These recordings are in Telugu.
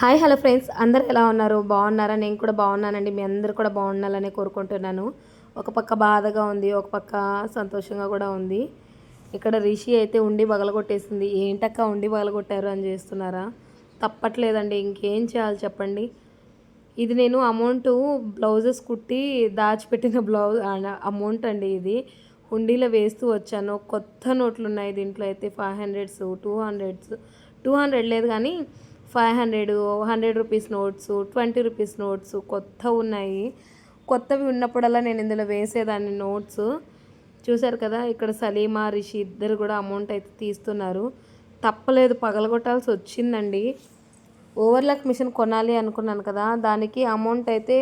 Hi hello friends. అందరు ఎలా ఉన్నారు? బాగున్నారా? నేను కూడా బాగున్నానండి. మీ అందరు కూడా బాగుండాలని కోరుకుంటున్నాను. ఒక పక్క బాధగా ఉంది ఒక పక్క సంతోషంగా కూడా ఉంది. ఇక్కడ రిషి అయితే ఉండి బగలగొట్టేసింది ఏంటక్క ఉండి బగలగొట్టారు అని చేస్తున్నారా? తప్పట్లేదండి. ఇంకేం చేయాలి చెప్పండి. ఇది నేను అమౌంట్ బ్లౌజెస్ కుట్టి దాచిపెట్టిన బ్లౌజ్ అమౌంట్ అండి ఇది. హుండీలో వేస్తూ వచ్చాను. కొత్త నోట్లు ఉన్నాయి దీంట్లో అయితే. Five hundreds two hundreds two hundred లేదు కానీ five hundred hundred rupees notes twenty rupees notes కొత్త ఉన్నాయి. కొత్తవి ఉన్నప్పుడల్లా నేను ఇందులో వేసేదాన్ని నోట్స్. చూశారు కదా ఇక్కడ సలీమా రిషి ఇద్దరు కూడా అమౌంట్ అయితే తీస్తున్నారు. తప్పలేదు పగలగొట్టాల్సి వచ్చిందండి. ఓవర్లాక్ మిషన్ కొనాలి అనుకున్నాను కదా దానికి అమౌంట్ అయితే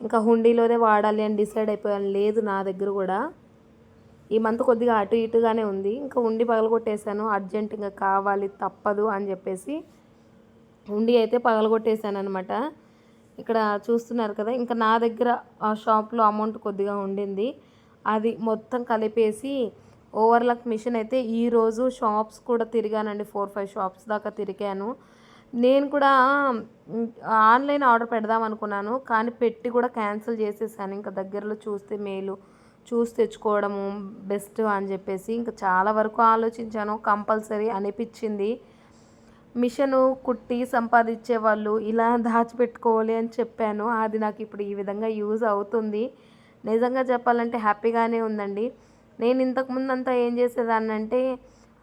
ఇంకా హుండీలోనే వాడాలి అని డిసైడ్ అయిపోయాను. లేదు నా దగ్గర కూడా. ఈ మంత్ కొద్దిగా అటు ఇటుగానే ఉంది. ఇంకా ఉండి పగలగొట్టేశాను అర్జెంట్ ఇంకా కావాలి తప్పదు అని చెప్పేసి ఉండి అయితే పగలగొట్టేశాను అనమాట ఇక్కడ చూస్తున్నారు కదా ఇంకా నా దగ్గర ఆ షాప్లో అమౌంట్ కొద్దిగా ఉండింది. అది మొత్తం కలిపేసి ఓవర్లాక్ మిషన్ అయితే ఈరోజు షాప్స్ కూడా తిరిగానండి. ఫోర్ ఫైవ్ షాప్స్ దాకా తిరిగాను. నేను కూడా ఆన్లైన్ ఆర్డర్ పెడదాం అనుకున్నాను. కానీ పెట్టి కూడా క్యాన్సిల్ చేసేసాను. ఇంకా దగ్గరలో చూస్తే మేలు చూసి తెచ్చుకోవడము బెస్ట్ అని చెప్పేసి ఇంకా చాలా వరకు ఆలోచించాను. కంపల్సరీ అనిపించింది. మిషను కుట్టి సంపాదించే వాళ్ళు ఇలా దాచిపెట్టుకోవాలి అని చెప్పాను. అది నాకు ఇప్పుడు ఈ విధంగా యూజ్ అవుతుంది. నిజంగా చెప్పాలంటే హ్యాపీగానే ఉందండి. నేను ఇంతకుముందు అంతా ఏం చేసేదాన్ని అంటే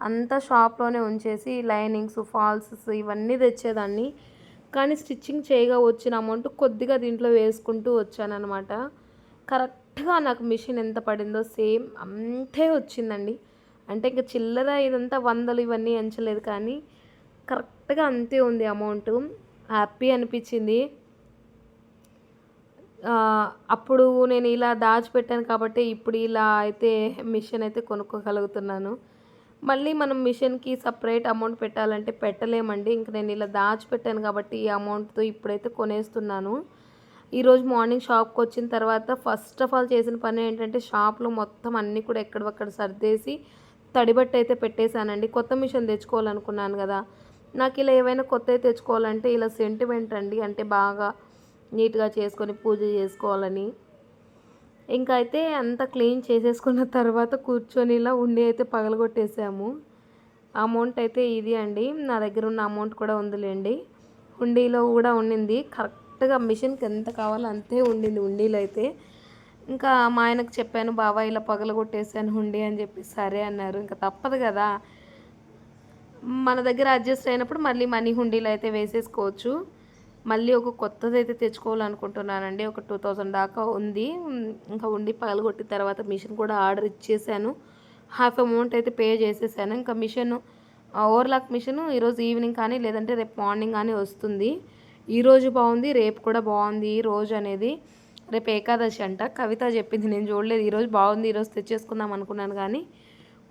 అంతా షాప్లోనే ఉంచేసి లైనింగ్స్ ఫాల్సెస్ ఇవన్నీ తెచ్చేదాన్ని. కానీ స్టిచ్చింగ్ చేయగా వచ్చిన అమౌంట్ కొద్దిగా దీంట్లో వేసుకుంటూ వచ్చానమాట కరెక్ట్గా నాకు మిషన్ ఎంత పడిందో సేమ్ అంతే వచ్చిందండి. అంటే ఇంకా చిల్లర ఇదంతా వందలు ఇవన్నీ ఎంచలేదు కానీ కరెక్ట్గా అంతే ఉంది అమౌంట్. హ్యాపీ అనిపించింది. అప్పుడు నేను ఇలా దాచిపెట్టాను కాబట్టి ఇప్పుడు ఇలా అయితే మిషన్ అయితే కొనుక్కోగలుగుతున్నాను. మళ్ళీ మనం మిషన్కి సపరేట్ అమౌంట్ పెట్టాలంటే పెట్టలేమండి. ఇంక నేను ఇలా దాచిపెట్టాను కాబట్టి ఈ అమౌంట్తో ఇప్పుడైతే కొనేస్తున్నాను. ఈరోజు మార్నింగ్ షాప్కి వచ్చిన తర్వాత ఫస్ట్ ఆఫ్ ఆల్ చేసిన పని ఏంటంటే షాప్లో మొత్తం అన్నీ కూడా ఎక్కడ సర్దేసి తడిబట్టి అయితే పెట్టేశానండి. కొత్త మిషన్ తెచ్చుకోవాలనుకున్నాను కదా. నాకు ఇలా ఏవైనా కొత్తవి తెచ్చుకోవాలంటే ఇలా సెంటిమెంట్ అండి. అంటే బాగా నీట్గా చేసుకొని పూజ చేసుకోవాలని. ఇంకా అయితే అంతా క్లీన్ చేసేసుకున్న తర్వాత కూర్చొని ఇలా ఉండి అయితే పగలగొట్టేసాము. అమౌంట్ అయితే ఇది అండి. నా దగ్గర ఉన్న అమౌంట్ కూడా ఉందిలేండి. హుండీలో కూడా ఉండింది కరెక్ట్గా మిషన్కి ఎంత కావాలో అంతే ఉండింది హుండీలో అయితే. ఇంకా మా ఆయనకు చెప్పాను బాబా ఇలా పగలగొట్టేసాను హుండీ అని చెప్పి సరే అన్నారు. ఇంకా తప్పదు కదా. మన దగ్గర అడ్జస్ట్ అయినప్పుడు మళ్ళీ మనీ హుండీలో అయితే వేసేసుకోవచ్చు. మళ్ళీ ఒక కొత్తది అయితే తెచ్చుకోవాలనుకుంటున్నానండి. ఒక టూ థౌజండ్ దాకా ఉంది. ఇంకా ఉండి పగలగొట్టిన తర్వాత మిషన్ కూడా ఆర్డర్ ఇచ్చేసాను. హాఫ్ అమౌంట్ అయితే పే చేసేసాను. ఇంకా మిషన్ ఓవర్లాక్ మిషన్ ఈరోజు ఈవినింగ్ కానీ లేదంటే రేపు మార్నింగ్ కానీ వస్తుంది. ఈరోజు బాగుంది రేపు కూడా బాగుంది. ఈ రోజు అనేది రేపు ఏకాదశి అంట. కవిత చెప్పింది నేను చూడలేదు. ఈరోజు బాగుంది ఈరోజు తెచ్చేసుకుందాం అనుకున్నాను కానీ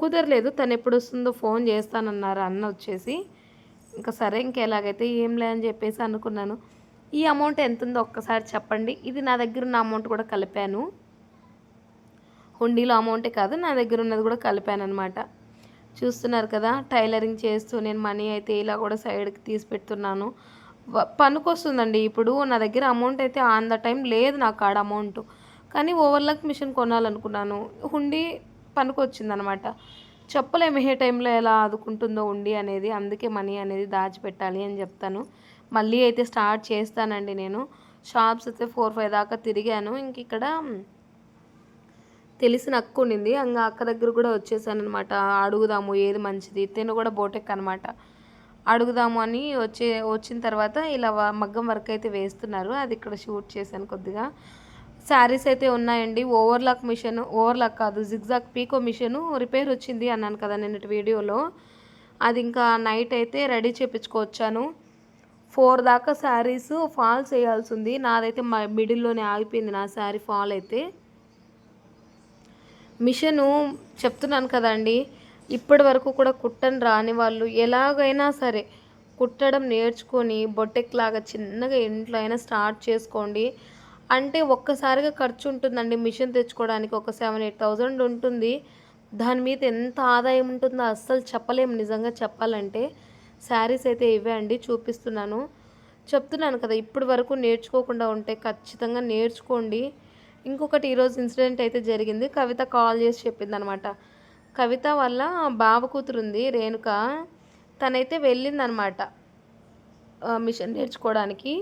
కుదరలేదు. తను ఎప్పుడు వస్తుందో ఫోన్ చేస్తానన్నారు అన్న వచ్చేసి. ఇంకా సరే ఇంకెలాగైతే ఏం లే అని చెప్పేసి అనుకున్నాను. ఈ అమౌంట్ ఎంత ఉందో ఒక్కసారి చెప్పండి. ఇది నా దగ్గర ఉన్న అమౌంట్ కూడా కలిపాను. హుండీలో అమౌంటే కాదు నా దగ్గర ఉన్నది కూడా కలిపాను అనమాట చూస్తున్నారు కదా టైలరింగ్ చేస్తూ నేను మనీ అయితే ఇలా కూడా సైడ్కి తీసి పెడుతున్నాను. పనికొస్తుందండి ఇప్పుడు. నా దగ్గర అమౌంట్ అయితే ఆన్ ద టైం లేదు నాకు కాడ అమౌంట్. కానీ ఓవర్లాక్ మిషన్ కొనాలనుకున్నాను. హుండీ పనికొచ్చిందనమాట. చెప్పలేము ఏ టైంలో ఎలా ఆదుకుంటుందో ఉండి అనేది అందుకే మనీ అనేది దాచిపెట్టాలి అని చెప్తాను. మళ్ళీ అయితే స్టార్ట్ చేస్తానండి నేను. షాప్స్ అయితే ఫోర్ ఫైవ్ దాకా తిరిగాను. ఇంక ఇక్కడ తెలిసిన అక్క ఉండింది. ఇంకా అక్క దగ్గర కూడా వచ్చేసాను అనమాట అడుగుదాము ఏది మంచిది? తిను కూడా బోటెక్ అనమాట. అడుగుదాము అని వచ్చే వచ్చిన తర్వాత ఇలా మగ్గం వర్క్ అయితే వేస్తున్నారు. అది ఇక్కడ షూట్ చేశాను కొద్దిగా. శారీస్ అయితే ఉన్నాయండి. ఓవర్లాక్ మిషన్ ఓవర్లాక్ కాదు జిగ్జాక్ పీకో మిషన్ రిపేర్ వచ్చింది అన్నాను కదా నిన్నటి వీడియోలో. అది ఇంకా నైట్ అయితే రెడీ చేయించుకోవచ్చాను ఫోర్ దాకా శారీస్ ఫాల్ చేయాల్సి ఉంది నాదైతే మా మిడిల్లోనే ఆగిపోయింది నా శారీ ఫాల్ అయితే. మిషను చెప్తున్నాను కదండి ఇప్పటి వరకు కూడా కుట్టని రాని వాళ్ళు ఎలాగైనా సరే కుట్టడం నేర్చుకొని బొట్టెక్లాగా చిన్నగా ఇంట్లో అయినా స్టార్ట్ చేసుకోండి. అంటే ఒక్కసారిగా ఖర్చు ఉంటుందండి మిషన్ తెచ్చుకోవడానికి ఒక సెవెన్ ఎయిట్ థౌజండ్ ఉంటుంది. దాని మీద ఎంత ఆదాయం ఉంటుందో అస్సలు చెప్పలేము నిజంగా చెప్పాలంటే. శారీస్ అయితే ఇవే అండి చూపిస్తున్నాను. చెప్తున్నాను కదా ఇప్పటి వరకు నేర్చుకోకుండా ఉంటే ఖచ్చితంగా నేర్చుకోండి. ఇంకొకటి ఈరోజు ఇన్సిడెంట్ అయితే జరిగింది. కవిత కాల్ చేసి చెప్పింది అనమాట కవిత వల్ల బావ కూతురు ఉంది రేణుక. తనైతే వెళ్ళిందనమాట మిషన్ నేర్చుకోవడానికి.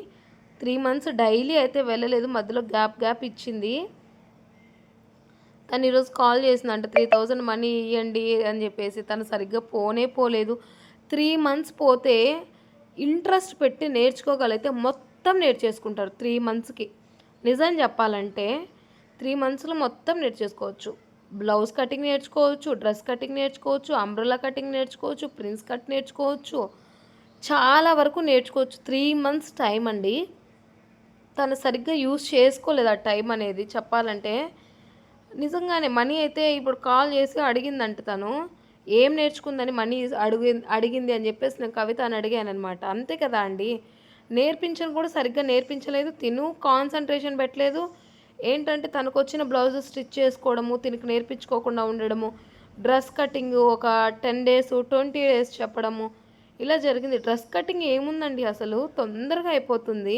త్రీ మంత్స్ డైలీ అయితే వెళ్ళలేదు. మధ్యలో గ్యాప్ గ్యాప్ ఇచ్చింది. తను ఈరోజు కాల్ చేసిందంట త్రీ థౌజండ్ మనీ ఇవ్వండి అని చెప్పేసి. తను సరిగ్గా పోనే పోలేదు. త్రీ మంత్స్ పోతే ఇంట్రెస్ట్ పెట్టి నేర్చుకోగలిగితే మొత్తం నేర్చేసుకుంటారు త్రీ మంత్స్కి. నిజం చెప్పాలంటే త్రీ మంత్స్లో మొత్తం నేర్చేసుకోవచ్చు బ్లౌజ్ కటింగ్ నేర్చుకోవచ్చు డ్రెస్ కటింగ్ నేర్చుకోవచ్చు అంబ్రెలా కటింగ్ నేర్చుకోవచ్చు ప్రిన్స్ కట్ నేర్చుకోవచ్చు. చాలా వరకు నేర్చుకోవచ్చు. త్రీ మంత్స్ టైం అండి. తను సరిగ్గా యూస్ చేసుకోలేదు ఆ టైం అనేది చెప్పాలంటే. నిజంగానే మనీ అయితే ఇప్పుడు కాల్ చేసి అడిగిందంట తను. ఏం నేర్చుకుందని మనీ అడిగి అడిగింది అని చెప్పేసి నేను కవిత అని అడిగాను అనమాట అంతే కదా అండి. నేర్పించను కూడా సరిగ్గా నేర్పించలేదు. తిను కాన్సన్ట్రేషన్ పెట్టలేదు. ఏంటంటే తనకు వచ్చిన బ్లౌజ్ స్టిచ్ చేసుకోవడము తినకు నేర్పించుకోకుండా ఉండడము డ్రెస్ కటింగ్ ఒక టెన్ డేస్ ట్వంటీ డేస్ చెప్పడము. ఇలా జరిగింది. డ్రెస్ కటింగ్ ఏముందండి అసలు? తొందరగా అయిపోతుంది.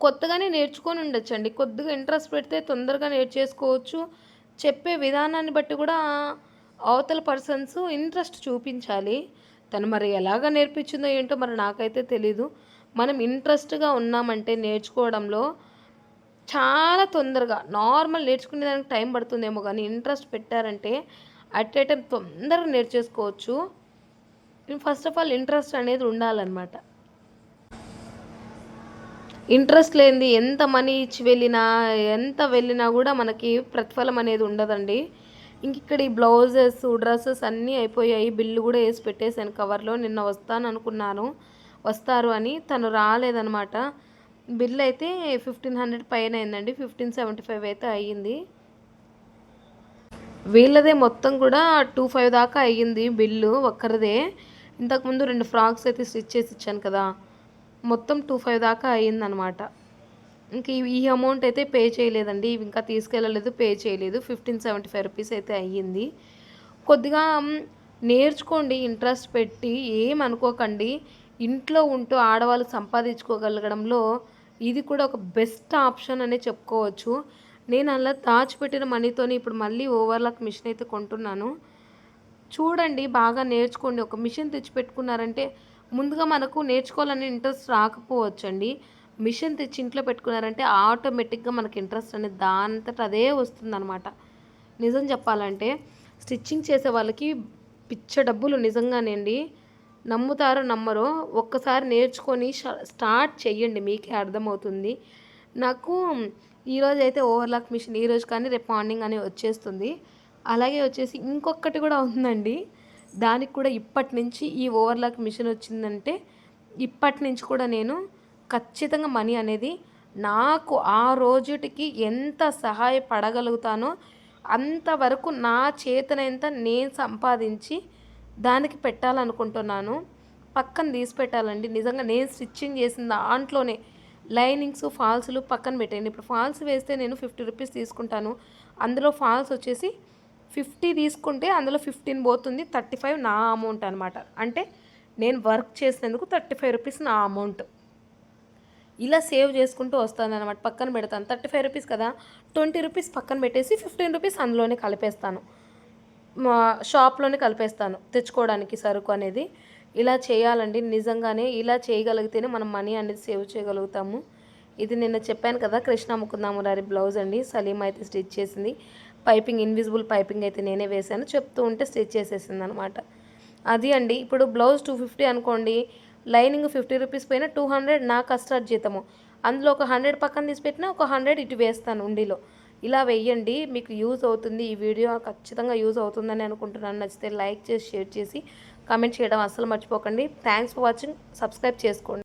కొత్తగానే నేర్చుకొని ఉండొచ్చండి. కొద్దిగా ఇంట్రెస్ట్ పెడితే తొందరగా నేర్చేసుకోవచ్చు. చెప్పే విధానాన్ని బట్టి కూడా అవతల పర్సన్స్ ఇంట్రెస్ట్ చూపించాలి. తను మరి ఎలాగ నేర్పించిందో ఏంటో మరి నాకైతే తెలీదు. మనం ఇంట్రెస్ట్గా ఉన్నామంటే నేర్చుకోవడంలో చాలా తొందరగా నార్మల్ నేర్చుకునే దానికి టైం పడుతుందేమో కానీ ఇంట్రెస్ట్ పెట్టారంటే అట్ ఏ టైం తొందరగా నేర్చేసుకోవచ్చు. ఫస్ట్ ఆఫ్ ఆల్ ఇంట్రెస్ట్ అనేది ఉండాలన్నమాట. ఇంట్రెస్ట్ లేనిది ఎంత మనీ ఇచ్చి వెళ్ళినా ఎంత వెళ్ళినా కూడా మనకి ప్రతిఫలం అనేది ఉండదండి. ఇంక ఇక్కడ ఈ బ్లౌజెస్ డ్రెస్సెస్ అన్నీ అయిపోయాయి. బిల్లు కూడా వేసి పెట్టేశాను కవర్లో. నిన్న వస్తాను అనుకున్నాను. వస్తారు అని. తను రాలేదనమాట బిల్ అయితే ఫిఫ్టీన్ హండ్రెడ్ పైన అయిందండి. ఫిఫ్టీన్ సెవెంటీ ఫైవ్ అయితే అయ్యింది. వీళ్ళదే మొత్తం కూడా టూ ఫైవ్ దాకా అయ్యింది బిల్లు ఒక్కరిదే. ఇంతకుముందు రెండు ఫ్రాక్స్ అయితే స్టిచ్ చేసి ఇచ్చాను కదా. మొత్తం టూ ఫైవ్ దాకా అయ్యిందనమాట. ఇంక ఈ అమౌంట్ అయితే పే చేయలేదండి. ఇవి ఇంకా తీసుకెళ్ళలేదు పే చేయలేదు. ఫిఫ్టీన్ సెవెంటీ ఫైవ్ రూపీస్ అయితే అయ్యింది. కొద్దిగా నేర్చుకోండి ఇంట్రెస్ట్ పెట్టి ఏమనుకోకండి ఇంట్లో ఉంటూ ఆడవాళ్ళు సంపాదించుకోగలగడంలో ఇది కూడా ఒక బెస్ట్ ఆప్షన్ అనే చెప్పుకోవచ్చు. నేను అలా దాచిపెట్టిన మనీతోని ఇప్పుడు మళ్ళీ ఓవర్లాక్ మిషన్ అయితే కొంటున్నాను. చూడండి బాగా నేర్చుకోండి. ఒక మిషన్ తెచ్చిపెట్టుకున్నారంటే ముందుగా మనకు నేర్చుకోవాలని ఇంట్రెస్ట్ రాకపోవచ్చండి. మిషన్ తెచ్చి ఇంట్లో పెట్టుకున్నారంటే ఆటోమేటిక్గా మనకి ఇంట్రెస్ట్ అనేది దానంతట అదే వస్తుందన్నమాట. నిజం చెప్పాలంటే స్టిచ్చింగ్ చేసే వాళ్ళకి పిచ్చ డబ్బులు నిజంగానండి నమ్ముతారో నమ్మరో ఒక్కసారి నేర్చుకొని స్టార్ట్ చేయండి మీకే అర్థమవుతుంది. నాకు ఈరోజు అయితే ఓవర్లాక్ మిషన్ ఈరోజు కానీ రేపు మార్నింగ్ అని వచ్చేస్తుంది. అలాగే వచ్చేసి ఇంకొకటి కూడా ఉందండి. దానికి కూడా ఇప్పటి నుంచి ఈ ఓవర్లాక్ మిషన్ వచ్చిందంటే ఇప్పటి నుంచి కూడా నేను ఖచ్చితంగా మనీ అనేది నాకు ఆ రోజుటికి ఎంత సహాయపడగలుగుతానో అంతవరకు నా చేతనంత నేను సంపాదించి దానికి పెట్టాలనుకుంటున్నాను. పక్కన తీసి పెట్టాలండి. నిజంగా నేను స్టిచ్చింగ్ చేసిన దాంట్లోనే లైనింగ్స్ ఫాల్స్లు పక్కన పెట్టండి ఇప్పుడు ఫాల్స్ వేస్తే నేను ఫిఫ్టీ రూపీస్ తీసుకుంటాను. అందులో ఫాల్స్ వచ్చేసి ఫిఫ్టీ తీసుకుంటే అందులో ఫిఫ్టీన్ పోతుంది థర్టీ ఫైవ్ నా అమౌంట్ అనమాట అంటే నేను వర్క్ చేసినందుకు థర్టీ ఫైవ్ రూపీస్ నా అమౌంట్. ఇలా సేవ్ చేసుకుంటూ వస్తాను అనమాట పక్కన పెడతాను. థర్టీ ఫైవ్ రూపీస్ కదా ట్వంటీ రూపీస్ పక్కన పెట్టేసి ఫిఫ్టీన్ రూపీస్ అందులోనే కలిపేస్తాను. మా షాప్లోనే కలిపేస్తాను తెచ్చుకోవడానికి సరుకు అనేది. ఇలా చేయాలండి నిజంగానే ఇలా చేయగలిగితేనే మనం మనీ అనేది సేవ్ చేయగలుగుతాము. ఇది నిన్న చెప్పాను కదా కృష్ణ ముకుందామురారి బ్లౌజ్ అండి సలీం అయితే స్టిచ్ చేసింది. పైపింగ్ ఇన్విజిబుల్ పైపింగ్ అయితే నేనే వేశాను. చెప్తూ ఉంటే స్టిచ్ చేసేసింది అనమాట అది అండి ఇప్పుడు బ్లౌజ్ టూ ఫిఫ్టీ అనుకోండి లైనింగ్ ఫిఫ్టీ రూపీస్ పైన టూ హండ్రెడ్ నా జీతము. అందులో ఒక హండ్రెడ్ పక్కన తీసి పెట్టినా ఒక హండ్రెడ్ ఇటు వేస్తాను ఉండిలో. ఇలా వెయ్యండి మీకు యూజ్ అవుతుంది. ఈ వీడియో ఖచ్చితంగా యూజ్ అవుతుందని అనుకుంటున్నాను. నచ్చితే లైక్ చేసి షేర్ చేసి కమెంట్ చేయడం అస్సలు మర్చిపోకండి. థ్యాంక్స్ ఫర్ వాచింగ్ సబ్స్క్రైబ్ చేసుకోండి.